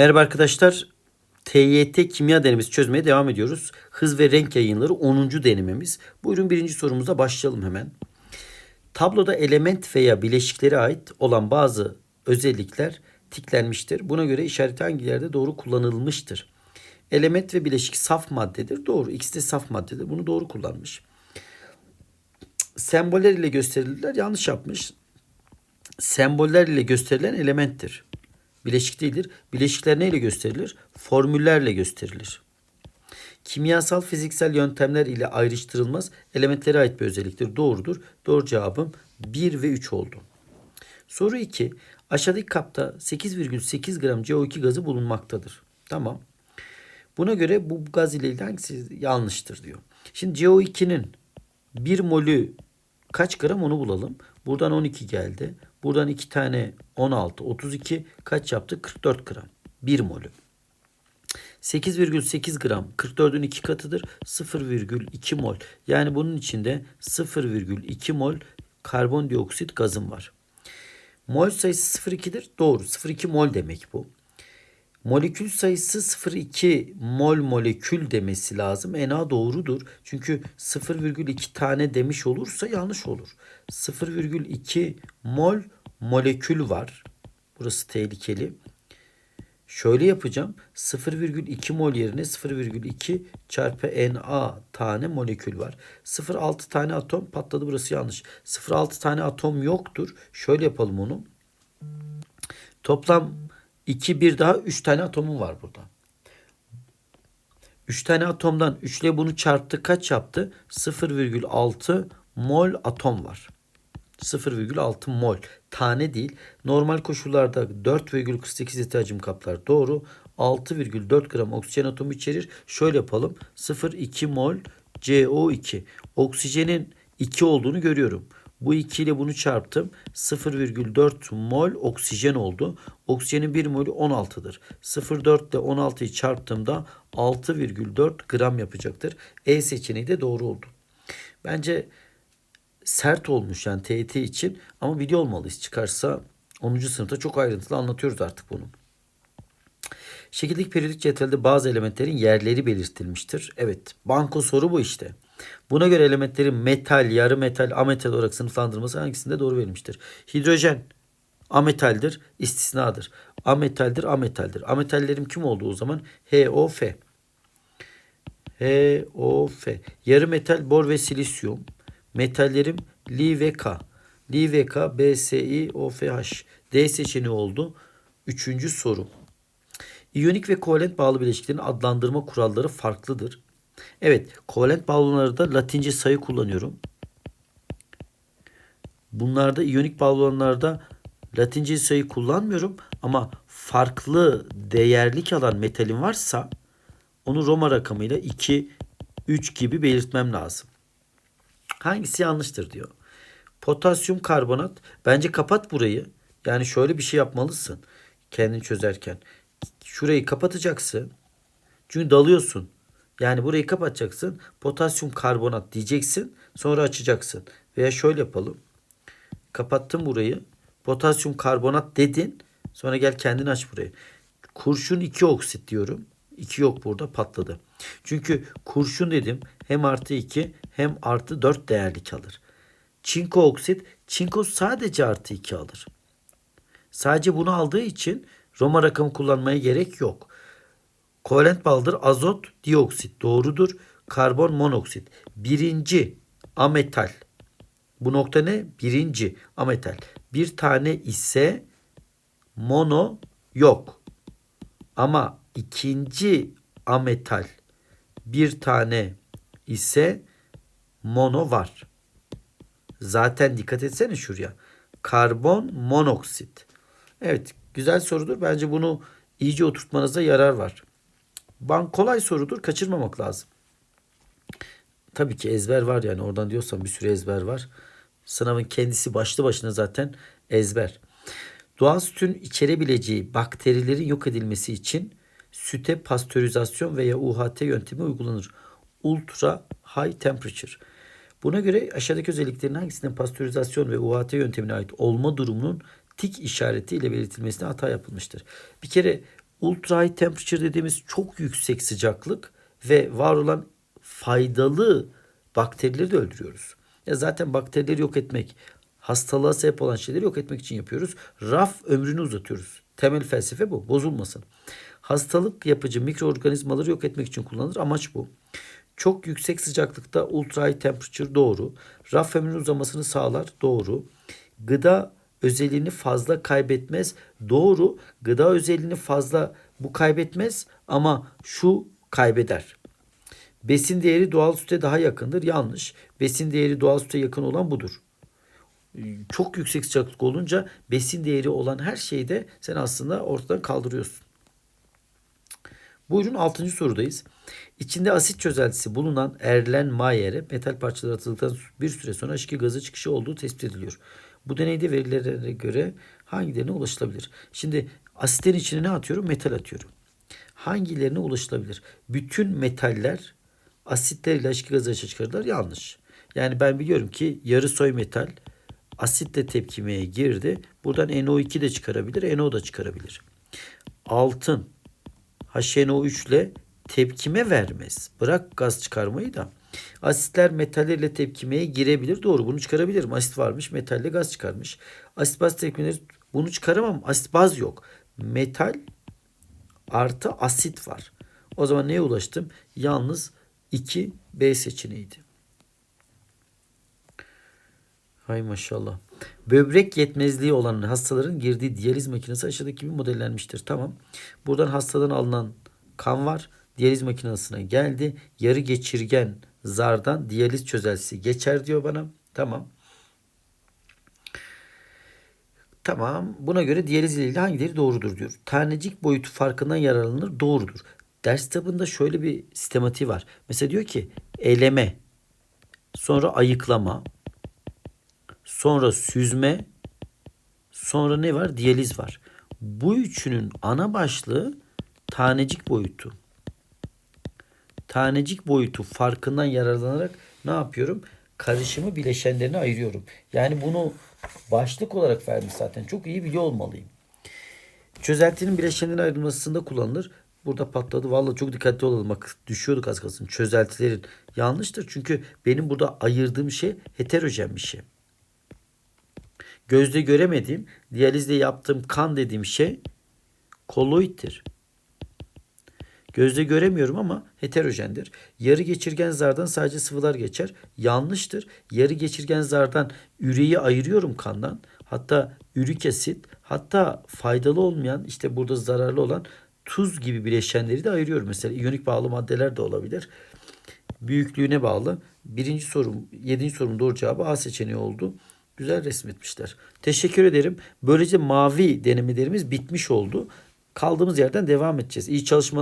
Merhaba arkadaşlar. TYT kimya denemesi çözmeye devam ediyoruz. Hız ve renk yayınları 10. denememiz. Buyurun birinci sorumuza başlayalım hemen. Tabloda element veya bileşiklere ait olan bazı özellikler tiklenmiştir. Buna göre işaret hangilerde doğru kullanılmıştır? Element ve bileşik saf maddedir. Doğru. İkisi de saf maddedir. Bunu doğru kullanmış. Semboller ile gösterilirler. Yanlış yapmış. Semboller ile gösterilen elementtir. Bileşik değildir. Bileşikler neyle gösterilir? Formüllerle gösterilir. Kimyasal fiziksel yöntemler ile ayrıştırılmaz elementlere ait bir özelliktir. Doğrudur. Doğru cevabım 1 ve 3 oldu. Soru 2. Aşağıdaki kapta 8,8 gram CO2 gazı bulunmaktadır. Tamam. Buna göre bu gaz ile ilgili hangisi yanlıştır diyor. Şimdi CO2'nin 1 molü kaç gram onu bulalım. Buradan 12 geldi. Buradan 2 tane 16, 32 kaç yaptı? 44 gram. 1 molü. 8,8 gram 44'ün 2 katıdır. 0,2 mol. Yani bunun içinde 0,2 mol karbondioksit gazım var. Mol sayısı 0,2'dir. Doğru. 0,2 mol demek bu. Molekül sayısı 0,2 mol molekül demesi lazım. Na doğrudur. Çünkü 0,2 tane demiş olursa yanlış olur. 0,2 mol molekül var. Burası tehlikeli. Şöyle yapacağım. 0,2 mol yerine 0,2 çarpı Na tane molekül var. 0,6 tane atom patladı burası yanlış. 0,6 tane atom yoktur. Şöyle yapalım onu. Toplam 2 bir daha 3 tane atomum var burada. 3 tane atomdan 3 ile bunu çarptı kaç yaptı? 0,6 mol atom var. 0,6 mol tane değil. Normal koşullarda 4,48 litre hacim kaplar. Doğru. 6,4 gram oksijen atomu içerir. Şöyle yapalım. 0,2 mol CO2. Oksijenin 2 olduğunu görüyorum. Bu 2 ile bunu çarptım. 0,4 mol oksijen oldu. Oksijenin 1 molü 16'dır. 0,4 ile 16'yı çarptığımda 6,4 gram yapacaktır. E seçeneği de doğru oldu. Bence sert olmuş yani TET için ama video olmalıyız. Çıkarsa 10. sınıfta çok ayrıntılı anlatıyoruz artık bunu. Şekildeki periyodik cetvelde bazı elementlerin yerleri belirtilmiştir. Evet, banko soru bu işte. Buna göre elementlerin metal, yarı metal, ametal olarak sınıflandırılması hangisinde doğru verilmiştir? Hidrojen ametaldir, istisnadır. Ametaldir, ametaldir. Ametallerim kim oldu o zaman? HOF. HOF. Yarı metal bor ve silisyum. Metallerim Li ve K. Li ve K, B, S, I, O, F, H. D seçeneği oldu. Üçüncü soru. İyonik ve kovalent bağlı bileşiklerin adlandırma kuralları farklıdır. Evet, kovalent bağlantılarda Latince sayı kullanıyorum. Bunlarda iyonik bağlantılarda Latince sayı kullanmıyorum ama farklı değerlik alan metalin varsa onu Roma rakamıyla 2, 3 gibi belirtmem lazım. Hangisi yanlıştır diyor. Potasyum karbonat. Bence kapat burayı. Yani şöyle bir şey yapmalısın. Kendini çözerken. Şurayı kapatacaksın. Çünkü dalıyorsun. Yani burayı kapatacaksın. Potasyum karbonat diyeceksin. Sonra açacaksın. Veya şöyle yapalım. Kapattım burayı. Potasyum karbonat dedin. Sonra gel kendin aç burayı. Kurşun 2 oksit diyorum. 2 yok burada patladı. Çünkü kurşun dedim hem artı 2 hem artı 4 değerlik alır. Çinko oksit, çinko sadece artı 2 alır. Sadece bunu aldığı için Roma rakamı kullanmaya gerek yok. Kovalent bağlıdır azot dioksit doğrudur. Karbon monoksit. Birinci ametal. Bu nokta ne? Birinci ametal. Bir tane ise mono yok. Ama ikinci ametal bir tane ise mono var. Zaten dikkat etsene şuraya. Karbon monoksit. Evet güzel sorudur. Bence bunu iyice oturtmanıza yarar var. Ban kolay sorudur. Kaçırmamak lazım. Tabii ki ezber var yani oradan diyorsan bir sürü ezber var. Sınavın kendisi başlı başına zaten ezber. Doğal sütün içerebileceği bakterilerin yok edilmesi için süte pastörizasyon veya UHT yöntemi uygulanır. Ultra high temperature. Buna göre aşağıdaki özelliklerin hangisinin pastörizasyon ve UHT yöntemine ait olma durumunun tik işareti ile belirtilmesine hata yapılmıştır. Bir kere ultra high temperature dediğimiz çok yüksek sıcaklık ve var olan faydalı bakterileri de öldürüyoruz. Ya zaten bakterileri yok etmek, hastalığa sebep olan şeyleri yok etmek için yapıyoruz. Raf ömrünü uzatıyoruz. Temel felsefe bu. Bozulmasın. Hastalık yapıcı mikroorganizmaları yok etmek için kullanılır. Amaç bu. Çok yüksek sıcaklıkta ultra high temperature doğru. Raf ömrünün uzamasını sağlar. Doğru. Gıda özelliğini fazla kaybetmez. Doğru. Gıda özelliğini fazla bu kaybetmez ama şu kaybeder. Besin değeri doğal süte daha yakındır. Yanlış. Besin değeri doğal süte yakın olan budur. Çok yüksek sıcaklık olunca besin değeri olan her şeyi de sen aslında ortadan kaldırıyorsun. Buyurun 6. sorudayız. İçinde asit çözeltisi bulunan Erlenmayer'e metal parçaları atıldıktan bir süre sonra H2 gazı çıkışı olduğu tespit ediliyor. Bu deneyde verilere göre hangilerine ulaşılabilir? Şimdi asitlerin içine ne atıyorum? Metal atıyorum. Hangilerine ulaşılabilir? Bütün metaller asitler ile H2 gazı açığa çıkarırlar. Yanlış. Yani ben biliyorum ki yarı soy metal asitle tepkimeye girdi. Buradan NO2 de çıkarabilir, NO da çıkarabilir. Altın HNO3 ile tepkime vermez. Bırak gaz çıkarmayı da. Asitler metallerle tepkimeye girebilir. Doğru bunu çıkarabilirim. Asit varmış metalle gaz çıkarmış. Asit baz tepkimeleri bunu çıkaramam. Asit baz yok. Metal artı asit var. O zaman neye ulaştım? Yalnız 2 B seçeneğiydi. Hay maşallah. Böbrek yetmezliği olan hastaların girdiği diyaliz makinesi aşağıdaki gibi modellenmiştir. Tamam. Buradan hastadan alınan kan var. Diyaliz makinesine geldi. Yarı geçirgen zardan diyaliz çözeltisi geçer diyor bana. Tamam. Tamam. Buna göre diyaliz ile ilgili hangileri doğrudur diyor. Tanecik boyutu farkından yararlanır. Doğrudur. Ders kitabında şöyle bir sistematiği var. Mesela diyor ki eleme, sonra ayıklama, sonra süzme, sonra ne var? Diyaliz var. Bu üçünün ana başlığı tanecik boyutu. Tanecik boyutu farkından yararlanarak ne yapıyorum? Karışımı bileşenlerine ayırıyorum. Yani bunu başlık olarak vermiş zaten. Çok iyi biliyor olmalıyım. Çözeltinin bileşenlerine ayrılmasında kullanılır. Burada patladı. Vallahi çok dikkatli olalım. Bak düşüyorduk az kalsın. Çözeltilerin yanlıştır. Çünkü benim burada ayırdığım şey heterojen bir şey. Gözle göremediğim, diyalizle yaptığım kan dediğim şey koloittir. Gözle göremiyorum ama heterojendir. Yarı geçirgen zardan sadece sıvılar geçer. Yanlıştır. Yarı geçirgen zardan üreyi ayırıyorum kandan. Hatta ürik asit, hatta faydalı olmayan işte burada zararlı olan tuz gibi bileşenleri de ayırıyorum. Mesela iyonik bağlı maddeler de olabilir. Büyüklüğüne bağlı. Birinci sorum, yedinci sorumun doğru cevabı A seçeneği oldu. Güzel resmetmişler. Teşekkür ederim. Böylece mavi denemelerimiz bitmiş oldu. Kaldığımız yerden devam edeceğiz. İyi çalışmalar.